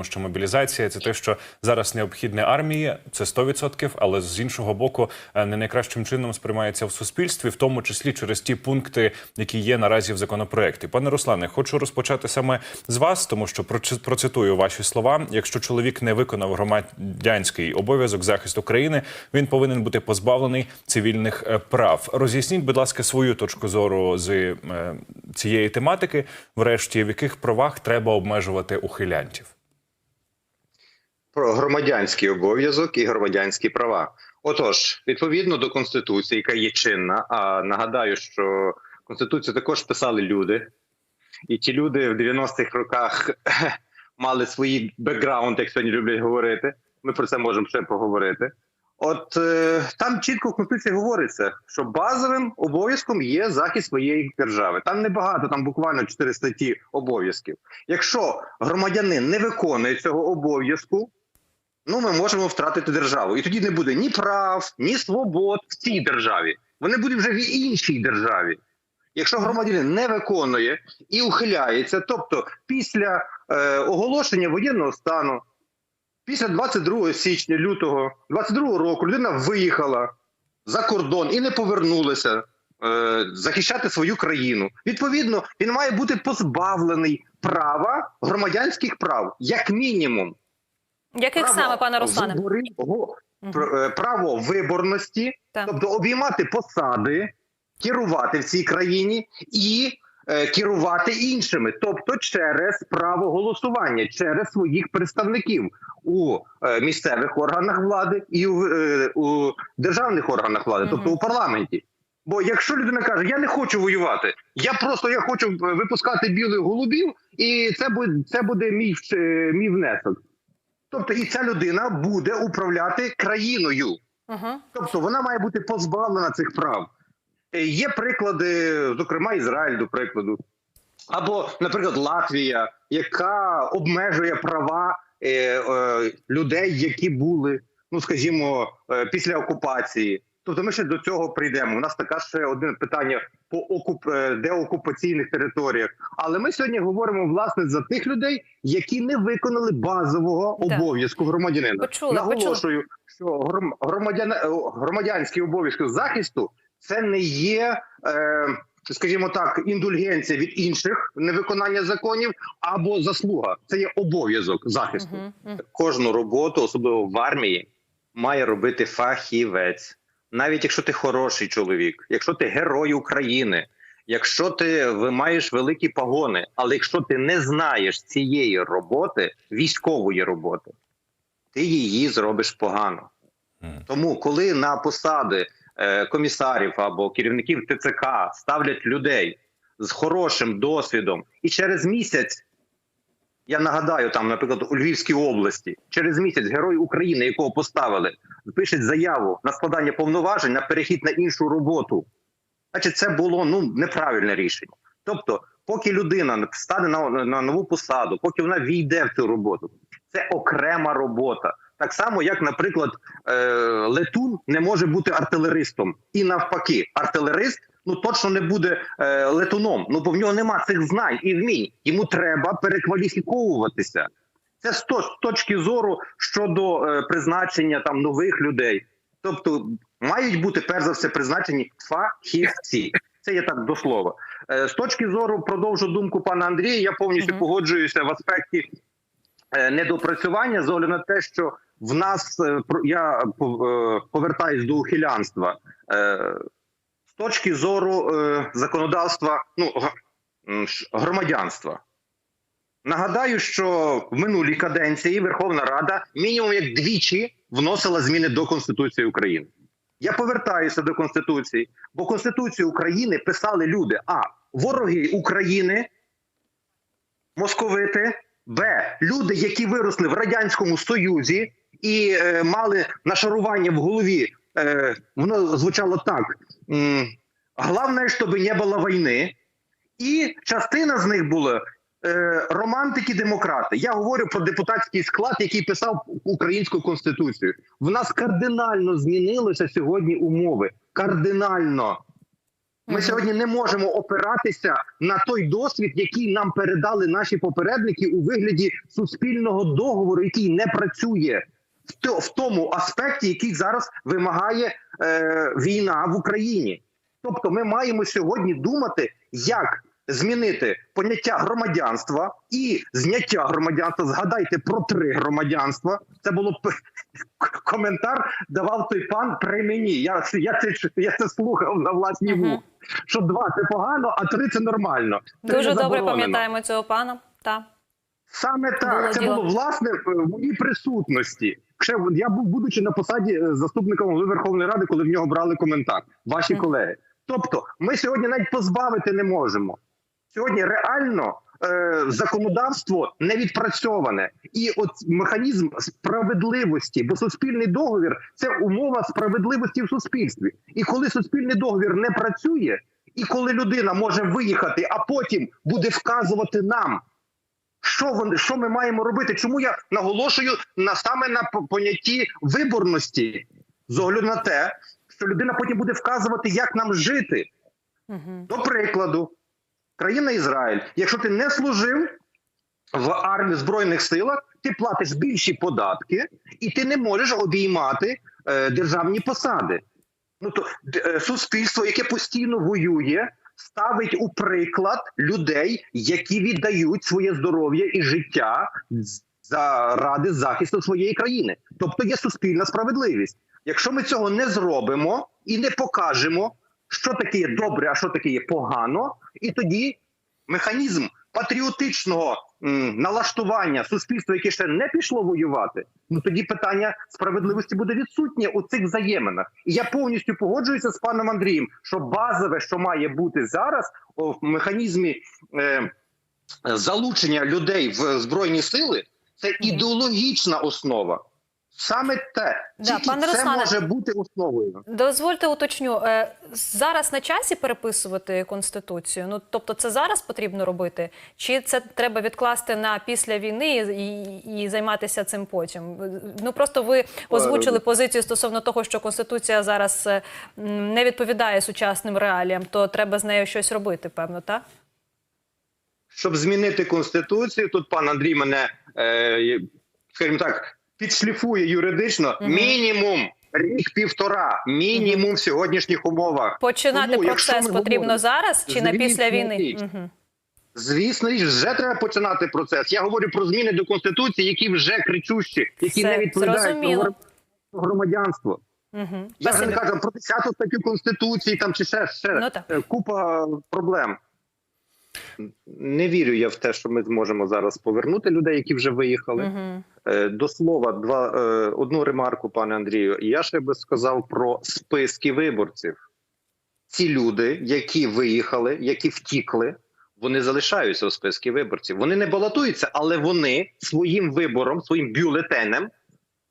тому що мобілізація це те, що зараз необхідне армії, це 100%, але з іншого боку, е, не найкращим чином сприймається в суспільстві, в тому числі через ті пункти, які є наразі в законопроекті. Пане Руслане, хочу розпочати саме з вас, тому що процитую ваші слова. Якщо чоловік не виконав громадянський обов'язок захисту країни, він повинен бути позбавлений цивільних е, прав. Роз'ясніть, будь ласка, свою точку зору з е, цієї тематики, врешті в яких правах треба обмежувати ухилянтів. Про громадянський обов'язок і громадянські права. Отож, відповідно до конституції, яка є чинна, а нагадаю, що конституцію також писали люди, і ті люди в 90-х роках мали свої бекграунд, як сьогодні люблять говорити. Ми про це можемо ще поговорити. От е, там чітко в конституції говориться, що базовим обов'язком є захист своєї держави. Там небагато, там буквально 4 статті обов'язків. Якщо громадянин не виконує цього обов'язку, ну ми можемо втратити державу. І тоді не буде ні прав, ні свобод в цій державі. Вони будуть вже в іншій державі. Якщо громадянин не виконує і ухиляється, тобто після е, оголошення воєнного стану, після 22 січня лютого 22 року людина виїхала за кордон і не повернулася е, захищати свою країну. Відповідно, він має бути позбавлений права громадянських прав, як мінімум. Яких Право саме, пане Руслане? Мгм. пр- е, право виборності, Так. тобто обіймати посади, керувати в цій країні і е, керувати іншими, тобто через право голосування, через своїх представників у е, місцевих органах влади і у, е, у державних органах влади, тобто у парламенті. Бо якщо людина каже, я не хочу воювати, я просто я хочу е, випускати білих голубів, і це буде це буде мій мій внесок. Тобто, і ця людина буде управляти країною. Угу. Тобто вона має бути позбавлена цих прав. Е, Є приклади, зокрема, Ізраїль, до прикладу, або, наприклад, Латвія, яка обмежує права е, е, людей, які були, ну скажімо, е, після окупації. Тобто, ми ще до цього прийдемо. У нас така ще одне питання по окуп е, деокупаційних територіях. Але ми сьогодні говоримо власне за тих людей, які не виконали базового обов'язку громадянина. Почула, Наголошую, що гром- громадян, громадянський обов'язок захисту це не є, е, скажімо так, індульгенція від інших невиконання законів або заслуга. Це є обов'язок захисту. Угу. Кожну роботу, особливо в армії, має робити фахівець. Навіть якщо ти хороший чоловік, якщо ти герой України, якщо ти маєш великі погони, але якщо ти не знаєш цієї роботи, військової роботи, ти її зробиш погано. Тому, коли на посади е, комісарів або керівників ТЦК ставлять людей з хорошим досвідом, і через місяць, я нагадаю, там, наприклад, у Львівській області, через місяць герой України, якого поставили, пишуть заяву на складання повноважень на перехід на іншу роботу. Значить, це було ну неправильне рішення. Тобто, поки людина стане на, на нову посаду, поки вона війде в цю роботу, це окрема робота. Так само, як, наприклад, е, летун не може бути артилеристом, і навпаки, артилерист ну точно не буде е, летуном. Ну бо в нього нема цих знань і вмінь. Йому треба перекваліфіковуватися. Це з то- з точки зору щодо е, призначення там нових людей. Тобто мають бути перш за все призначені фахівці. Це є так до слова. Е, З точки зору продовжу думку пана Андрія. Я повністю Мгм. погоджуюся в аспекті е, недопрацювання з огляду на те, що в нас е, я е, повертаюсь до ухилянства. Точки зору е, законодавства, ну громадянства. Нагадаю, що в минулій каденції Верховна Рада мінімум як двічі вносила зміни до Конституції України. Я повертаюся до Конституції, бо Конституцію України писали люди: а вороги України, московити, б. Люди, які виросли в Радянському Союзі і е, мали нашарування в голові. Е, воно звучало так: головне, щоб не було війни. І частина з них була е, романтики-демократи. Я говорю про депутатський склад, який писав українську конституцію. В нас кардинально змінилися сьогодні умови. Кардинально. Ми сьогодні не можемо опиратися на той досвід, який нам передали наші попередники у вигляді суспільного договору, який не працює в, то- в тому аспекті, який зараз вимагає е, війна в Україні. Тобто, ми маємо сьогодні думати, як змінити поняття громадянства і зняття громадянства. Згадайте про три громадянства. Це було коментар. Давав той пан при мені. Я, я це я це слухав на власні вух. Що два це погано, а три це нормально. Три Дуже добре заборонено. пам'ятаємо цього пана. Та. Саме так, це було власне в моїй присутності. Ще я був будучи на посаді е, заступником голови Верховної Ради, коли в нього брали коментар. Ваші колеги. Тобто, ми сьогодні навіть позбавити не можемо. Сьогодні реально е, законодавство не відпрацьоване, і от механізм справедливості, бо суспільний договір це умова справедливості в суспільстві. І коли суспільний договір не працює, і коли людина може виїхати, а потім буде вказувати нам, що вони, що ми маємо робити? Чому я наголошую на саме на понятті виборності з огляду на те, що людина потім буде вказувати, як нам жити. Угу. До прикладу, країна Ізраїль. Якщо ти не служив в армії збройних силах, ти платиш більші податки, і ти не можеш обіймати е, державні посади. Ну то е, суспільство, яке постійно воює, ставить у приклад людей, які віддають своє здоров'я і життя заради захисту своєї країни. Тобто є суспільна справедливість. Якщо ми цього не зробимо і не покажемо, що таке є добре, а що таке є погано, і тоді механізм патріотичного налаштування суспільства, яке ще не пішло воювати, ну тоді питання справедливості буде відсутнє у цих взаєминах. І я повністю погоджуюся з паном Андрієм, що базове, що має бути зараз в механізмі е, залучення людей в збройні сили, це ідеологічна основа. Саме те, Да, пане це Руслане, може бути основою. Дозвольте уточню. е, Зараз на часі переписувати конституцію. Ну тобто, це зараз потрібно робити, чи це треба відкласти на після війни і, і, займатися цим потім? Ну просто ви озвучили позицію стосовно того, що конституція зараз е, не відповідає сучасним реаліям, то треба з нею щось робити, певно, так? щоб змінити конституцію. Тут пан Андрій мене, е, скажімо так, підшліфує юридично. Мгм. Мінімум рік півтора, мінімум в сьогоднішніх умовах. Починати Тому, процес потрібно говоримо- зараз чи на після війни? ні. Угу. Звісно, і вже треба починати процес. Я говорю про зміни до конституції, які вже кричущі, які Все, не відповідають про громадянство. Угу. Я вже не кажу про 10 статтю конституції, там чи ще, ще Ну, купа проблем. Не вірю я в те, що ми зможемо зараз повернути людей, які вже виїхали. Угу. До слова, два е, одну ремарку, пане Андрію. Я ще би сказав про списки виборців. Ці люди, які виїхали, які втікли, вони залишаються у списку виборців. Вони не балотуються, але вони своїм вибором, своїм бюлетенем,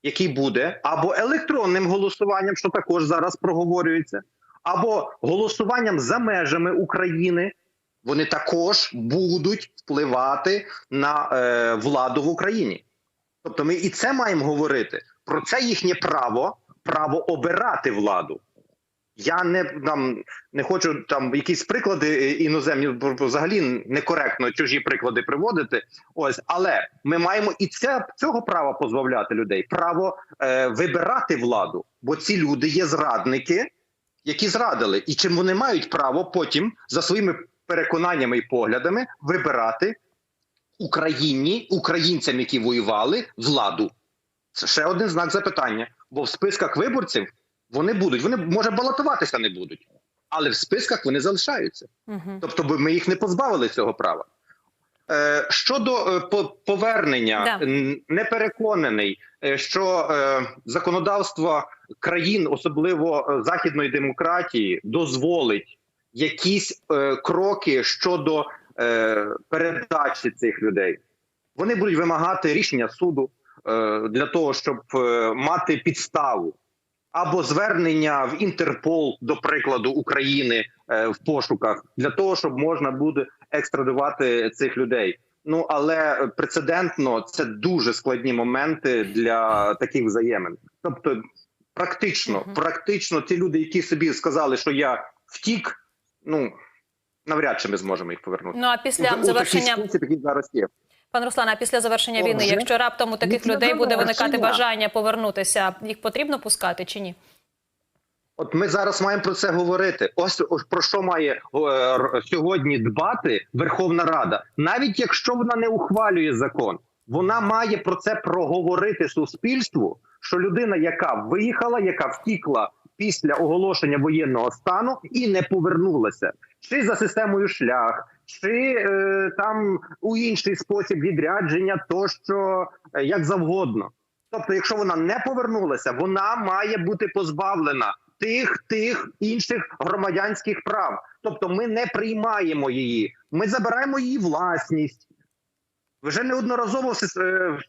який буде або електронним голосуванням, що також зараз проговорюється, або голосуванням за межами України. Вони також будуть впливати на е, владу в Україні. Тобто ми і це маємо говорити. Про це їхнє право, право обирати владу. Я не там не хочу там якісь приклади е, іноземні взагалі некоректно чужі приклади приводити. Ось, але ми маємо і це цього права позбавляти людей, право е, вибирати владу, бо ці люди є зрадники, які зрадили, і чим вони мають право потім за своїми переконаннями і поглядами вибирати Україні, українцям, які воювали, владу. Це ще один знак запитання. Бо в списках виборців вони будуть. Вони може балотуватися не будуть, але в списках вони залишаються. Угу. Тобто, ми їх не позбавили цього права. Е, щодо е, повернення, Да. не переконаний, е, що законодавство країн, особливо західної демократії, дозволить якісь е, кроки щодо е, передачі цих людей. Вони будуть вимагати рішення суду е, для того, щоб е, мати підставу. Або звернення в Інтерпол, до прикладу, України е, в пошуках для того, щоб можна буде екстрадувати цих людей. Ну але прецедентно це дуже складні моменти для таких взаємин. Тобто, практично, практично, ті люди, які собі сказали, що я втік, ну навряд чи ми зможемо їх повернути. Ну а після У- у такий завершення який зараз є. Пан Руслан, а після завершення війни, Отже, якщо раптом у таких після людей буде виникати бажання повернутися, їх потрібно пускати чи ні? От ми зараз маємо про це говорити. Ось, ось про що має е, сьогодні дбати Верховна Рада, навіть якщо вона не ухвалює закон, вона має про це проговорити суспільству. Що людина, яка виїхала, яка втікла після оголошення воєнного стану і не повернулася, чи за системою шлях, чи е, там у інший спосіб відрядження, тощо е, як завгодно. Тобто, якщо вона не повернулася, вона має бути позбавлена тих тих інших громадянських прав. Тобто, ми не приймаємо її, ми забираємо її власність. Вже неодноразово е,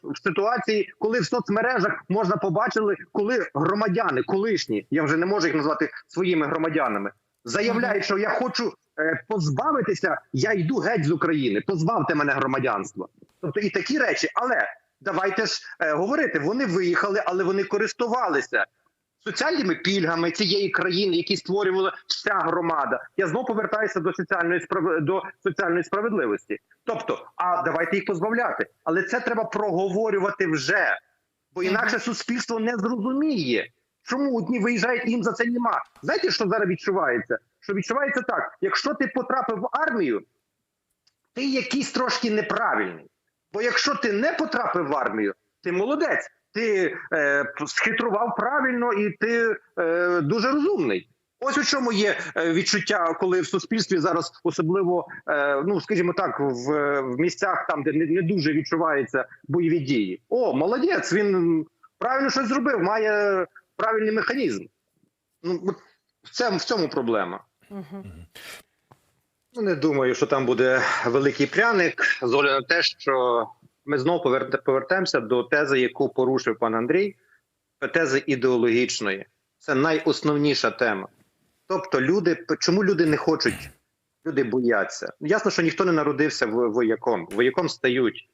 в ситуації, коли в соцмережах можна побачили, коли громадяни, колишні, я вже не можу їх назвати своїми громадянами, заявляють, що я хочу е, позбавитися, я йду геть з України, позбавте мене громадянства. Тобто і такі речі, але давайте ж е, говорити, вони виїхали, але вони користувалися соціальними пільгами цієї країни, які створювала вся громада. Я знову повертаюся до соціальної справ... до соціальної справедливості. Тобто, а давайте їх позбавляти, але це треба проговорювати вже, бо інакше суспільство не зрозуміє. Чому одні виїжджають, їм за це нема. Знаєте, що зараз відчувається? Що відчувається так: якщо ти потрапив в армію, ти якийсь трошки неправильний. Бо якщо ти не потрапив в армію, ти молодець, ти е, схитрував правильно і ти е, дуже розумний. Ось у чому є е, відчуття, коли в суспільстві зараз особливо, е, ну скажімо так, в, в місцях там, де не, не дуже відчуваються бойові дії. О, молодець! Він правильно щось зробив, має правильний механізм. Ну в цьому, в цьому проблема. Угу. Не думаю, що там буде великий пряник, з огляду на те, що ми знову поверт- повертаємося до тези, яку порушив пан Андрій, тези ідеологічної. Це найосновніша тема. Тобто, люди, чому люди не хочуть, люди бояться. Ясно, що ніхто не народився вояком. Вояком стають.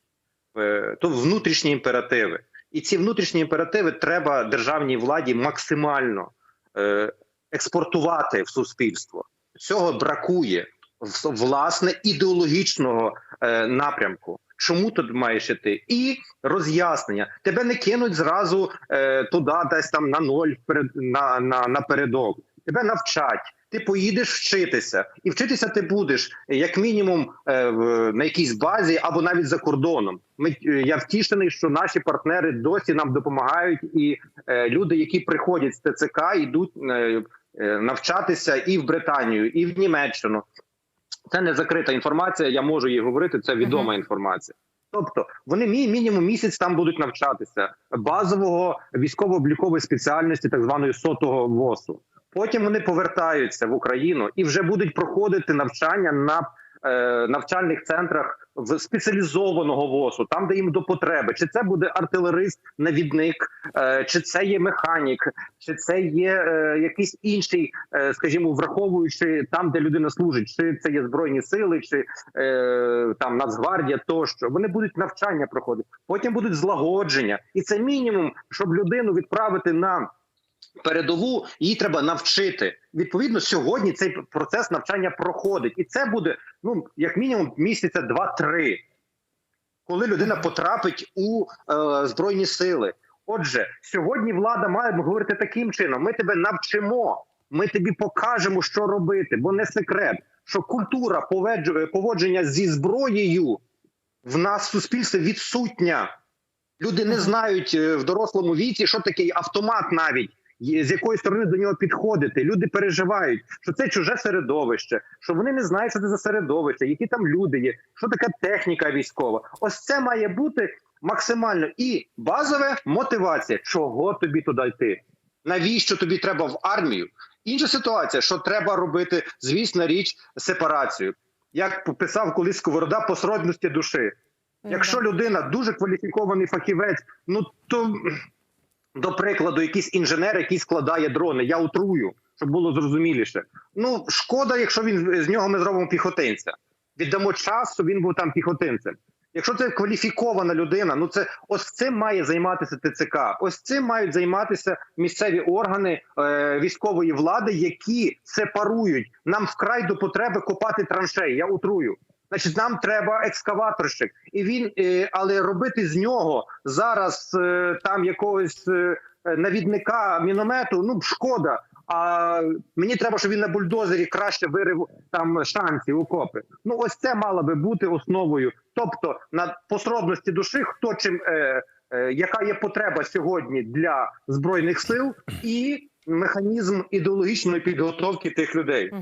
Е, То внутрішні імперативи. І ці внутрішні імперативи треба державній владі максимально е, експортувати в суспільство. Цього бракує власне ідеологічного е, напрямку. Чому тут маєш іти? І роз'яснення. Тебе не кинуть зразу е, туди, десь там на ноль на, на, напередок. Тебе навчать. Ти поїдеш вчитися, і вчитися ти будеш як мінімум е, на якійсь базі або навіть за кордоном. Ми е, я втішений, що наші партнери досі нам допомагають, і е, люди, які приходять з ТЦК, йдуть навчатися і в Британію, і в Німеччину. Це не закрита інформація. Я можу її говорити. Це відома інформація. Тобто вони мій мінімум місяць там будуть навчатися базового військово-облікової спеціальності, так званої сотого ВОСу. Потім вони повертаються в Україну і вже будуть проходити навчання на навчальних центрах в спеціалізованого ВОСу, там де їм до потреби. Чи це буде артилерист, навідник, е, чи це є механік, чи це є е, якийсь інший, е, скажімо, враховуючи там, де людина служить, чи це є збройні сили, чи е, там Нацгвардія, тощо вони будуть навчання проходити. Потім будуть злагодження, і це мінімум, щоб людину відправити на передову. Її треба навчити. Відповідно, сьогодні цей процес навчання проходить, і це буде ну як мінімум місяця два-три, коли людина потрапить у е, збройні сили. Отже, сьогодні влада має говорити таким чином: ми тебе навчимо, ми тобі покажемо, що робити, бо не секрет, що культура поводження зі зброєю в нас в суспільстві відсутня. Люди не знають е, в дорослому віці, що таке автомат навіть. З якої сторони до нього підходити, люди переживають, що це чуже середовище, що вони не знають, що це за середовище, які там люди є, що така техніка військова. Ось це має бути максимально і базове мотивація, чого тобі туди йти, навіщо тобі треба в армію. Інша ситуація, що треба робити, звісна річ, сепарацію. Як писав колись Сковорода по сродності душі. Якщо людина дуже кваліфікований фахівець, ну то до прикладу, якийсь інженер, який складає дрони, я утрую, щоб було зрозуміліше. Ну шкода, якщо він з нього ми зробимо піхотинця. Віддамо час, щоб він був там піхотинцем. Якщо це кваліфікована людина, ну це ось цим має займатися ТЦК. Ось цим мають займатися місцеві органи е, військової влади, які сепарують. Нам вкрай до потреби копати траншеї. Я утрую. Значить, нам треба екскаваторщик, і він, е, але робити з нього зараз е, там якогось е, навідника міномету, ну шкода. А мені треба, щоб він на бульдозері краще вирив там шанці, окопи. Ну ось це мало би бути основою. Тобто на посробності душі, хто чим е, е, яка є потреба сьогодні для збройних сил, і механізм ідеологічної підготовки тих людей.